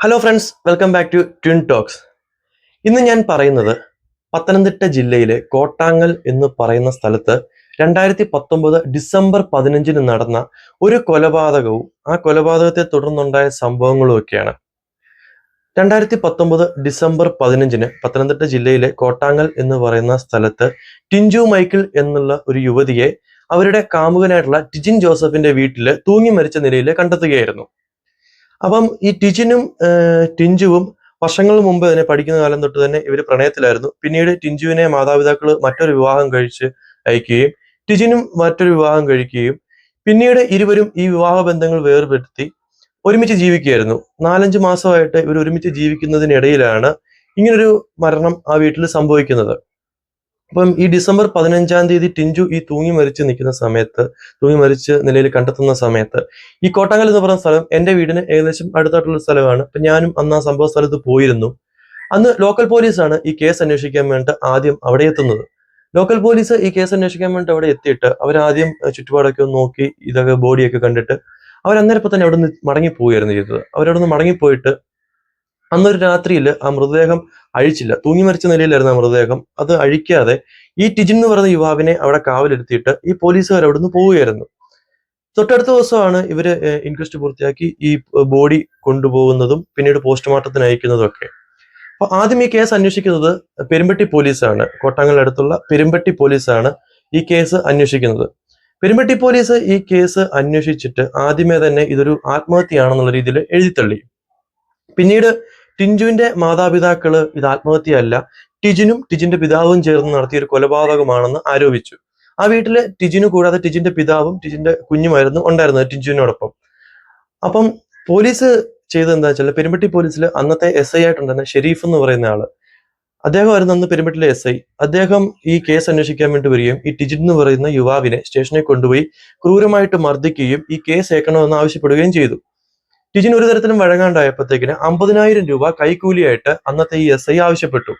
Hello friends welcome back to twin talks ഇന്ന് ഞാൻ പറയുന്നത് പത്തനംതിട്ട ജില്ലയിലെ കോട്ടാങ്ങൽ എന്ന് പറയുന്ന സ്ഥലത്ത് രണ്ടായിരത്തി പത്തൊമ്പത് ഡിസംബർ പതിനഞ്ചിന് നടന്ന ഒരു കൊലപാതകവും ആ കൊലപാതകത്തെ തുടർന്നുണ്ടായ സംഭവങ്ങളും ഒക്കെയാണ്. രണ്ടായിരത്തി പത്തൊമ്പത് ഡിസംബർ പതിനഞ്ചിന് പത്തനംതിട്ട ജില്ലയിലെ കോട്ടാങ്ങൽ എന്ന് പറയുന്ന സ്ഥലത്ത് ടിഞ്ചു മൈക്കിൾ എന്നുള്ള ഒരു യുവതിയെ അവരുടെ കാമുകനായിട്ടുള്ള ടിജിൻ ജോസഫിന്റെ വീട്ടിൽ തൂങ്ങി മരിച്ച നിലയിൽ കണ്ടെത്തുകയായിരുന്നു. അപ്പം ഈ ടിജിനും ടിഞ്ചുവും വർഷങ്ങൾ മുമ്പ് തന്നെ പഠിക്കുന്ന കാലം തൊട്ട് തന്നെ ഇവർ പ്രണയത്തിലായിരുന്നു. പിന്നീട് ടിഞ്ചുവിനെ മാതാപിതാക്കൾ മറ്റൊരു വിവാഹം കഴിച്ച് അയക്കുകയും ടിജിനും മറ്റൊരു വിവാഹം കഴിക്കുകയും പിന്നീട് ഇരുവരും ഈ വിവാഹ ബന്ധങ്ങൾ വേർപെടുത്തി ഒരുമിച്ച് ജീവിക്കുകയായിരുന്നു. നാലഞ്ച് മാസമായിട്ട് ഇവർ ഒരുമിച്ച് ജീവിക്കുന്നതിനിടയിലാണ് ഇങ്ങനൊരു മരണം ആ വീട്ടിൽ സംഭവിക്കുന്നത്. അപ്പം ഈ ഡിസംബർ പതിനഞ്ചാം തീയതി ടിഞ്ചു ഈ തൂങ്ങി മരിച്ച് നിൽക്കുന്ന സമയത്ത് തൂങ്ങി മരിച്ച് നിലയിൽ കണ്ടെത്തുന്ന സമയത്ത് ഈ കോട്ടാങ്കൽ എന്ന് പറയുന്ന സ്ഥലം എന്റെ വീടിന് ഏകദേശം അടുത്തായിട്ടുള്ള സ്ഥലമാണ്. അപ്പൊ ഞാനും അന്ന് ആ സംഭവ സ്ഥലത്ത് പോയിരുന്നു. അന്ന് ലോക്കൽ പോലീസാണ് ഈ കേസ് അന്വേഷിക്കാൻ വേണ്ടി ആദ്യം അവിടെ എത്തുന്നത്. ലോക്കൽ പോലീസ് ഈ കേസ് അന്വേഷിക്കാൻ വേണ്ടി അവിടെ എത്തിയിട്ട് അവരാദ്യം ചുറ്റുപാടൊക്കെ ഒന്ന് നോക്കി ഇതൊക്കെ ബോഡിയൊക്കെ കണ്ടിട്ട് അവർ അന്നേരപ്പം തന്നെ അവിടെ നിന്ന് മടങ്ങി പോവുകയായിരുന്നു ചെയ്തത്. അവരവിടെ നിന്ന് മടങ്ങിപ്പോയിട്ട് അന്നൊരു രാത്രിയിൽ ആ മൃതദേഹം അഴിച്ചില്ല. തൂങ്ങി മരിച്ച നിലയിലായിരുന്നു ആ മൃതദേഹം. അത് അഴിക്കാതെ ഈ ടിജിൻ എന്ന് പറയുന്ന യുവാവിനെ അവിടെ കാവലെടുത്തിയിട്ട് ഈ പോലീസുകാർ അവിടെ നിന്ന് പോവുകയായിരുന്നു. തൊട്ടടുത്ത ദിവസമാണ് ഇവർ ഇൻക്വസ്റ്റ് പൂർത്തിയാക്കി ഈ ബോഡി കൊണ്ടുപോകുന്നതും പിന്നീട് പോസ്റ്റ്മോർട്ടത്തിന് അയക്കുന്നതും ഒക്കെ. അപ്പൊ ആദ്യം ഈ കേസ് അന്വേഷിക്കുന്നത് പെരുമ്പട്ടി പോലീസാണ്. കോട്ടാങ്ങലടുത്തുള്ള പെരുമ്പട്ടി പോലീസാണ് ഈ കേസ് അന്വേഷിക്കുന്നത്. പെരുമ്പട്ടി പോലീസ് ഈ കേസ് അന്വേഷിച്ചിട്ട് ആദ്യമേ തന്നെ ഇതൊരു ആത്മഹത്യയാണെന്നുള്ള രീതിയിൽ എഴുതിത്തള്ളി. പിന്നീട് ടിഞ്ചുവിന്റെ മാതാപിതാക്കൾ ഇത് ആത്മഹത്യയല്ല ടിജിനും ടിജിന്റെ പിതാവും ചേർന്ന് നടത്തിയ ഒരു കൊലപാതകമാണെന്ന് ആരോപിച്ചു. ആ വീട്ടിൽ ടിജിനു കൂടാതെ ടിജിന്റെ പിതാവും ടിജിന്റെ കുഞ്ഞുമായിരുന്നു ഉണ്ടായിരുന്നത് ടിജുവിനോടൊപ്പം അപ്പം പോലീസ് ചെയ്തത് എന്താ വെച്ചാൽ പെരുമ്പട്ടി പോലീസിൽ അന്നത്തെ എസ് ഐ ആയിട്ടുണ്ടായിരുന്ന ഷെരീഫ് എന്ന് പറയുന്ന ആൾ. അദ്ദേഹമായിരുന്നു അന്ന് പെരുമ്പട്ടിലെ എസ് ഐ അദ്ദേഹം ഈ കേസ് അന്വേഷിക്കാൻ വേണ്ടി വരികയും ഈ ടിജിൻ എന്ന് പറയുന്ന യുവാവിനെ സ്റ്റേഷനിൽ കൊണ്ടുപോയി ക്രൂരമായിട്ട് മർദ്ദിക്കുകയും ഈ കേസ് ഏക്കണമെന്ന് ആവശ്യപ്പെടുകയും ചെയ്തു. ടിജിൻ ഒരു തരത്തിലും വഴങ്ങാണ്ടായപ്പോഴത്തേക്കിന് അമ്പതിനായിരം രൂപ കൈക്കൂലിയായിട്ട് അന്നത്തെ ഈ എസ് ഐ ആവശ്യപ്പെട്ടു.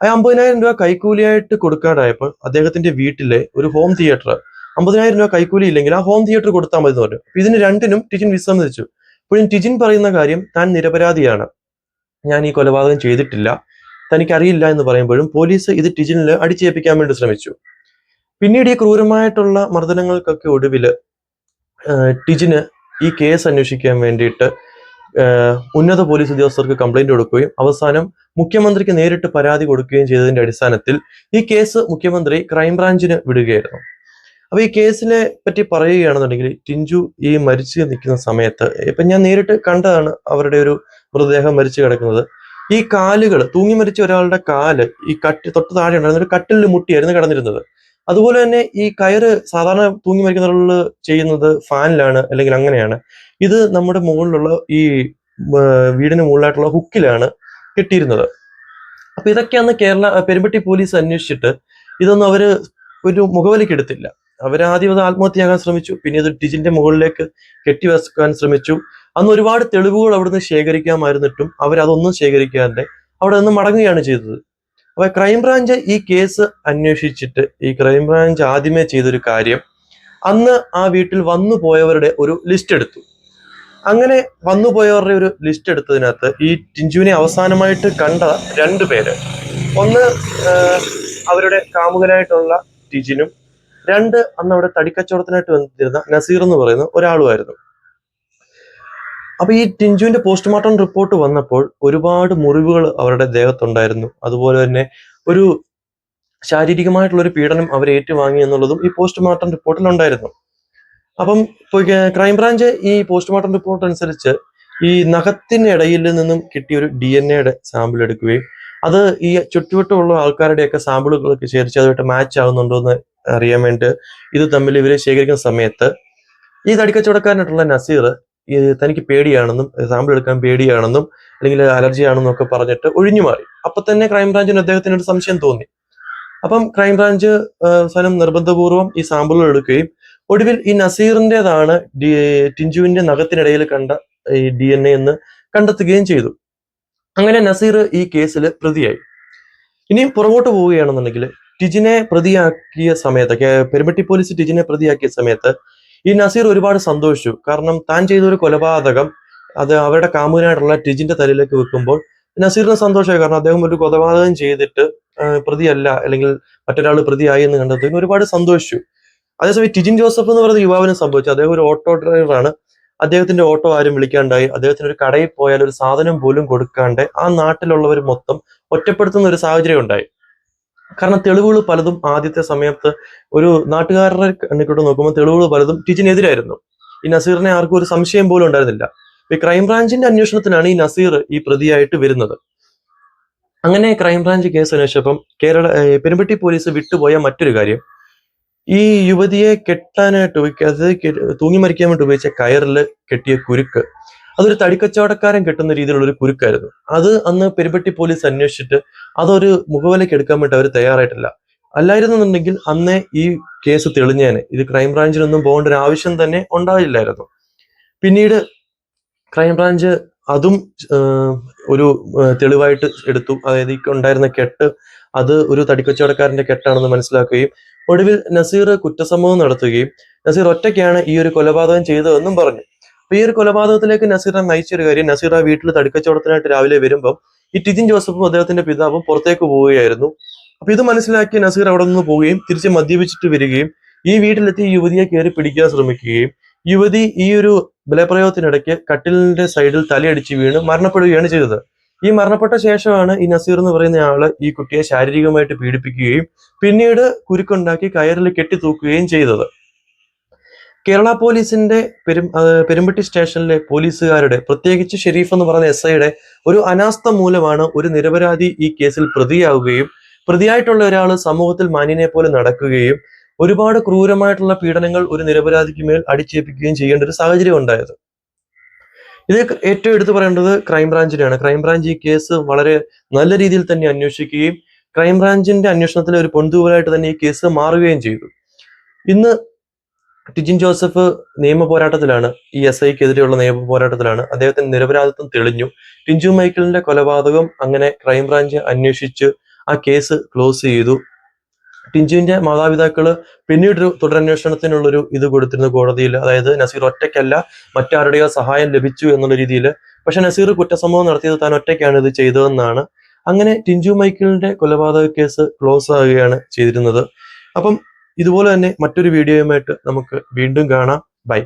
ആ അമ്പതിനായിരം രൂപ കൈക്കൂലിയായിട്ട് കൊടുക്കാണ്ടായപ്പോൾ അദ്ദേഹത്തിന്റെ വീട്ടിലെ ഒരു ഹോം തിയേറ്റർ അമ്പതിനായിരം രൂപ കൈക്കൂലി ഇല്ലെങ്കിൽ ആ ഹോം തിയേറ്റർ കൊടുത്താൽ മതി എന്ന് പറഞ്ഞു. അപ്പൊ ഇതിന് രണ്ടിനും ടിജിൻ വിസമ്മതിച്ചു. അപ്പോഴും ടിജിൻ പറയുന്ന കാര്യം താൻ നിരപരാധിയാണ്. ഞാൻ ഈ കൊലപാതകം ചെയ്തിട്ടില്ല. തനിക്കറിയില്ല എന്ന് പറയുമ്പോഴും പോലീസ് ഇത് ടിജിനിൽ അടിച്ചേൽപ്പിക്കാൻ വേണ്ടി ശ്രമിച്ചു. പിന്നീട് ഈ ക്രൂരമായിട്ടുള്ള മർദ്ദനങ്ങൾക്കൊക്കെ ഒടുവിൽ ടിജിന് ഈ കേസ് അന്വേഷിക്കാൻ വേണ്ടിയിട്ട് ഉന്നത പോലീസ് ഉദ്യോഗസ്ഥർക്ക് കംപ്ലൈന്റ് കൊടുക്കുകയും അവസാനം മുഖ്യമന്ത്രിക്ക് നേരിട്ട് പരാതി കൊടുക്കുകയും ചെയ്തതിന്റെ അടിസ്ഥാനത്തിൽ ഈ കേസ് മുഖ്യമന്ത്രി ക്രൈംബ്രാഞ്ചിന് വിടുകയായിരുന്നു. അപ്പൊ ഈ കേസിനെ പറ്റി പറയുകയാണെന്നുണ്ടെങ്കിൽ ടിഞ്ചു ഈ മരിച്ചു നിൽക്കുന്ന സമയത്ത് ഇപ്പൊ ഞാൻ നേരിട്ട് കണ്ടതാണ് അവരുടെ ഒരു മൃതദേഹം മരിച്ചു കിടക്കുന്നത്. ഈ കാലുകൾ തൂങ്ങി മരിച്ച ഒരാളുടെ കാൽ ഈ കട്ടി തൊട്ട് താഴെ ഉണ്ടായിരുന്ന ഒരു കട്ടിലിൽ മുട്ടിയായിരുന്നു കിടന്നിരുന്നത്. അതുപോലെ തന്നെ ഈ കയറ് സാധാരണ തൂങ്ങി മരിക്കുന്ന ആളുകൾ ചെയ്യുന്നത് ഫാനിലാണ് അല്ലെങ്കിൽ അങ്ങനെയാണ്. ഇത് നമ്മുടെ മുകളിലുള്ള ഈ വീടിന് മുകളിലായിട്ടുള്ള ഹുക്കിലാണ് കിട്ടിയിരുന്നത്. അപ്പൊ ഇതൊക്കെ അന്ന് കേരള പെരുമ്പട്ടി പോലീസ് അന്വേഷിച്ചിട്ട് ഇതൊന്നും അവർ ഒരു മുഖവിലേക്ക് എടുത്തില്ല. അവരാദ്യം അത് ആത്മഹത്യയാകാൻ ശ്രമിച്ചു പിന്നെ ഇത് ടിജിന്റെ മുകളിലേക്ക് കെട്ടിവെക്കാൻ ശ്രമിച്ചു. അന്ന് ഒരുപാട് തെളിവുകൾ അവിടുന്ന് ശേഖരിക്കാമായിരുന്നിട്ടും അവരതൊന്നും ശേഖരിക്കാതെ അവിടെ നിന്ന് മടങ്ങുകയാണ് ചെയ്തത്. അപ്പൊ ക്രൈംബ്രാഞ്ച് ഈ കേസ് അന്വേഷിച്ചിട്ട് ഈ ക്രൈംബ്രാഞ്ച് ആദ്യമേ ചെയ്തൊരു കാര്യം അന്ന് ആ വീട്ടിൽ വന്നു പോയവരുടെ ഒരു ലിസ്റ്റ് എടുത്തു. അങ്ങനെ വന്നു പോയവരുടെ ഒരു ലിസ്റ്റ് എടുത്തതിനകത്ത് ഈ ടിഞ്ചുവിനെ അവസാനമായിട്ട് കണ്ട രണ്ട് പേര്. ഒന്ന് അവരുടെ കാമുകനായിട്ടുള്ള ടിജിനും രണ്ട് അന്ന് അവിടെ തടിക്കച്ചവടത്തിനായിട്ട് വന്നിരുന്ന നസീർ എന്ന് പറയുന്ന ഒരാളുമായിരുന്നു. അപ്പൊ ഈ ടിഞ്ചുവിന്റെ പോസ്റ്റ്മോർട്ടം റിപ്പോർട്ട് വന്നപ്പോൾ ഒരുപാട് മുറിവുകൾ അവരുടെ ദേഹത്തുണ്ടായിരുന്നു. അതുപോലെ തന്നെ ഒരു ശാരീരികമായിട്ടുള്ള ഒരു പീഡനം അവർ ഏറ്റുവാങ്ങി എന്നുള്ളതും ഈ പോസ്റ്റ്മോർട്ടം റിപ്പോർട്ടിൽ ഉണ്ടായിരുന്നു. അപ്പം ക്രൈംബ്രാഞ്ച് ഈ പോസ്റ്റ്മോർട്ടം റിപ്പോർട്ട് അനുസരിച്ച് ഈ നഖത്തിനിടയിൽ നിന്നും കിട്ടിയ ഒരു ഡി എൻ എയുടെ സാമ്പിൾ എടുക്കുകയും അത് ഈ ചുറ്റുവട്ടമുള്ള ആൾക്കാരുടെയൊക്കെ സാമ്പിളുകളൊക്കെ ശേഖരിച്ച് അതുമായിട്ട് മാച്ച് ആവുന്നുണ്ടോ എന്ന് അറിയാൻ വേണ്ടി ഇത് തമ്മിൽ ഇവരെ ശേഖരിക്കുന്ന സമയത്ത് ഈ തടിക്കച്ചവടക്കാരനായിട്ടുള്ള നസീർ തനിക്ക് പേടിയാണെന്നും സാമ്പിൾ എടുക്കാൻ പേടിയാണെന്നും അല്ലെങ്കിൽ അലർജി ആണെന്നും ഒക്കെ പറഞ്ഞിട്ട് ഒഴിഞ്ഞു മാറി. അപ്പൊ തന്നെ ക്രൈംബ്രാഞ്ചിന് അദ്ദേഹത്തിന് ഒരു സംശയം തോന്നി. അപ്പം ക്രൈംബ്രാഞ്ച് അവസാനം നിർബന്ധപൂർവം ഈ സാമ്പിളുകൾ എടുക്കുകയും ഒടുവിൽ ഈ നസീറിന്റേതാണ് ഡി ടിഞ്ചുവിന്റെ നഖത്തിനിടയിൽ കണ്ട ഈ ഡി എൻ എ എന്ന് കണ്ടെത്തുകയും ചെയ്തു. അങ്ങനെ നസീർ ഈ കേസിൽ പ്രതിയായി. ഇനിയും പുറകോട്ട് പോവുകയാണെന്നുണ്ടെങ്കിൽ ടിജിനെ പ്രതിയാക്കിയ സമയത്ത് പെരുമട്ടി പോലീസ് ടിജിനെ പ്രതിയാക്കിയ സമയത്ത് ഈ നസീർ ഒരുപാട് സന്തോഷിച്ചു. കാരണം താൻ ചെയ്ത ഒരു കൊലപാതകം അത് അവരുടെ കാമുകനായിട്ടുള്ള ടിജിന്റെ തലയിലേക്ക് വെക്കുമ്പോൾ നസീറിന് സന്തോഷമായി. കാരണം അദ്ദേഹം ഒരു കൊലപാതകം ചെയ്തിട്ട് പ്രതിയല്ല അല്ലെങ്കിൽ മറ്റൊരാൾ പ്രതിയായി എന്ന് കണ്ടതിന് ഒരുപാട് സന്തോഷിച്ചു. അതേസമയം ടിജിൻ ജോസഫ് എന്ന് പറയുന്ന യുവാവിന് സംഭവിച്ചു അദ്ദേഹം ഒരു ഓട്ടോ ഡ്രൈവറാണ്. അദ്ദേഹത്തിന്റെ ഓട്ടോ ആരും വിളിക്കാണ്ടായി. അദ്ദേഹത്തിന് ഒരു കടയിൽ പോയാൽ ഒരു സാധനം പോലും കൊടുക്കാണ്ട് ആ നാട്ടിലുള്ളവർ മൊത്തം ഒറ്റപ്പെടുത്തുന്ന ഒരു സാഹചര്യം ഉണ്ടായി. കാരണം തെളിവുകൾ പലതും ആദ്യത്തെ സമയത്ത് ഒരു നാട്ടുകാരുടെ കണ്ണിക്കൂട്ട് നോക്കുമ്പോൾ തെളിവുകൾ പലതും ടീച്ചിനെതിരായിരുന്നു ഈ നസീറിനെ ആർക്കും ഒരു സംശയം പോലും ഉണ്ടായിരുന്നില്ല. ഈ ക്രൈംബ്രാഞ്ചിന്റെ അന്വേഷണത്തിനാണ് ഈ നസീർ ഈ പ്രതിയായിട്ട് വരുന്നത്. അങ്ങനെ ക്രൈംബ്രാഞ്ച് കേസ് അന്വേഷിച്ചപ്പം കേരള പെരുമ്പട്ടി പോലീസ് വിട്ടുപോയ മറ്റൊരു കാര്യം. ഈ യുവതിയെ കെട്ടാനായിട്ട് അത് തൂങ്ങി മരിക്കാൻ വേണ്ടി ഉപയോഗിച്ച കയറിൽ കെട്ടിയ കുരുക്ക്. അതൊരു തടിക്കച്ചവടക്കാരൻ കിട്ടുന്ന രീതിയിലുള്ള ഒരു കുരുക്കായിരുന്നു. അത് അന്ന് പെരുമ്പട്ടി പോലീസ് അന്വേഷിച്ചിട്ട് അതൊരു മുഖവിലേക്ക് എടുക്കാൻ വേണ്ടി അവർ തയ്യാറായിട്ടില്ല. അല്ലായിരുന്നുണ്ടെങ്കിൽ അന്നേ ഈ കേസ് തെളിഞ്ഞേനെ. ഇത് ക്രൈംബ്രാഞ്ചിനൊന്നും പോകേണ്ട ഒരു ആവശ്യം തന്നെ ഉണ്ടായില്ലായിരുന്നു. പിന്നീട് ക്രൈംബ്രാഞ്ച് അതും ഒരു തെളിവായിട്ട് എടുത്തു. അതായത് ഈ ഉണ്ടായിരുന്ന കെട്ട് അത് ഒരു തടിക്കച്ചവടക്കാരന്റെ കെട്ടാണെന്ന് മനസ്സിലാക്കുകയും ഒടുവിൽ നസീർ കുറ്റസമ്മതം നടത്തുകയും നസീർ ഒറ്റയ്ക്കാണ് ഈ ഒരു കൊലപാതകം ചെയ്തതെന്നും പറഞ്ഞു. അപ്പൊ ഈ ഒരു കൊലപാതകത്തിലേക്ക് നസീറിനെ നയിച്ചൊരു കാര്യം നസീർ ആ വീട്ടിൽ തടിക്കച്ചവടത്തിനായിട്ട് രാവിലെ വരുമ്പോൾ ഈ ടിജിൻ ജോസഫും അദ്ദേഹത്തിന്റെ പിതാവും പുറത്തേക്ക് പോവുകയായിരുന്നു. അപ്പൊ ഇത് മനസ്സിലാക്കി നസീർ അവിടെ നിന്ന് പോവുകയും തിരിച്ച് മദ്യപിച്ചിട്ട് വരികയും ഈ വീട്ടിലെത്തി യുവതിയെ കയറി പിടിക്കാൻ ശ്രമിക്കുകയും യുവതി ഈ ഒരു ബലപ്രയോഗത്തിനിടയ്ക്ക് കട്ടിലിന്റെ സൈഡിൽ തലയടിച്ച് വീണ് മരണപ്പെടുകയാണ് ചെയ്തത്. ഈ മരണപ്പെട്ട ശേഷമാണ് ഈ നസീർ എന്ന് പറയുന്ന ആൾ ഈ കുട്ടിയെ ശാരീരികമായിട്ട് പീഡിപ്പിക്കുകയും പിന്നീട് കുരുക്കുണ്ടാക്കി കയറിൽ കെട്ടി തൂക്കുകയും ചെയ്തത്. കേരള പോലീസിന്റെ പെരും പെരുമ്പട്ടി സ്റ്റേഷനിലെ പോലീസുകാരുടെ പ്രത്യേകിച്ച് ഷെരീഫ് എന്ന് പറയുന്ന എസ് ഐയുടെ ഒരു അനാസ്ഥ മൂലമാണ് ഒരു നിരപരാധി ഈ കേസിൽ പ്രതിയാവുകയും പ്രതിയായിട്ടുള്ള ഒരാൾ സമൂഹത്തിൽ മാന്യനെ പോലെ നടക്കുകയും ഒരുപാട് ക്രൂരമായിട്ടുള്ള പീഡനങ്ങൾ ഒരു നിരപരാധിക്ക് മേൽ അടിച്ചേൽപ്പിക്കുകയും ചെയ്യേണ്ട ഒരു സാഹചര്യം ഉണ്ടായത്. ഇത് ഏറ്റവും എടുത്തു പറയേണ്ടത് ക്രൈംബ്രാഞ്ചിനെയാണ് ക്രൈംബ്രാഞ്ച് ഈ കേസ് വളരെ നല്ല രീതിയിൽ തന്നെ അന്വേഷിക്കുകയും ക്രൈംബ്രാഞ്ചിന്റെ അന്വേഷണത്തിലെ ഒരു പൊന്തുവലായിട്ട് തന്നെ ഈ കേസ് മാറുകയും ചെയ്തു. ഇന്ന് ടിജിൻ ജോസഫ് നിയമ പോരാട്ടത്തിലാണ് ഈ എസ് ഐക്കെതിരെയുള്ള നിയമ പോരാട്ടത്തിലാണ്. അദ്ദേഹത്തിന് നിരപരാധിത്വം തെളിഞ്ഞു. ടിഞ്ചു മൈക്കിളിന്റെ കൊലപാതകം അങ്ങനെ ക്രൈംബ്രാഞ്ച് അന്വേഷിച്ച് ആ കേസ് ക്ലോസ് ചെയ്തു. ടിഞ്ചുവിന്റെ മാതാപിതാക്കൾ പിന്നീട് ഒരു തുടരന്വേഷണത്തിനുള്ളൊരു ഇത് കൊടുത്തിരുന്നു കോടതിയിൽ. അതായത് നസീർ ഒറ്റയ്ക്കല്ല മറ്റാരുടെയോ സഹായം ലഭിച്ചു എന്നുള്ള രീതിയിൽ. പക്ഷെ നസീർ കുറ്റസംഭവം നടത്തിയത് താൻ ഒറ്റയ്ക്കാണ് ഇത് ചെയ്തതെന്നാണ്. അങ്ങനെ ടിഞ്ചു മൈക്കിളിന്റെ കൊലപാതക കേസ് ക്ലോസ് ആകുകയാണ് ചെയ്തിരുന്നത്. അപ്പം ഇതുപോലെ തന്നെ മറ്റൊരു വീഡിയോയുമായിട്ട് നമുക്ക് വീണ്ടും കാണാം. ബൈ.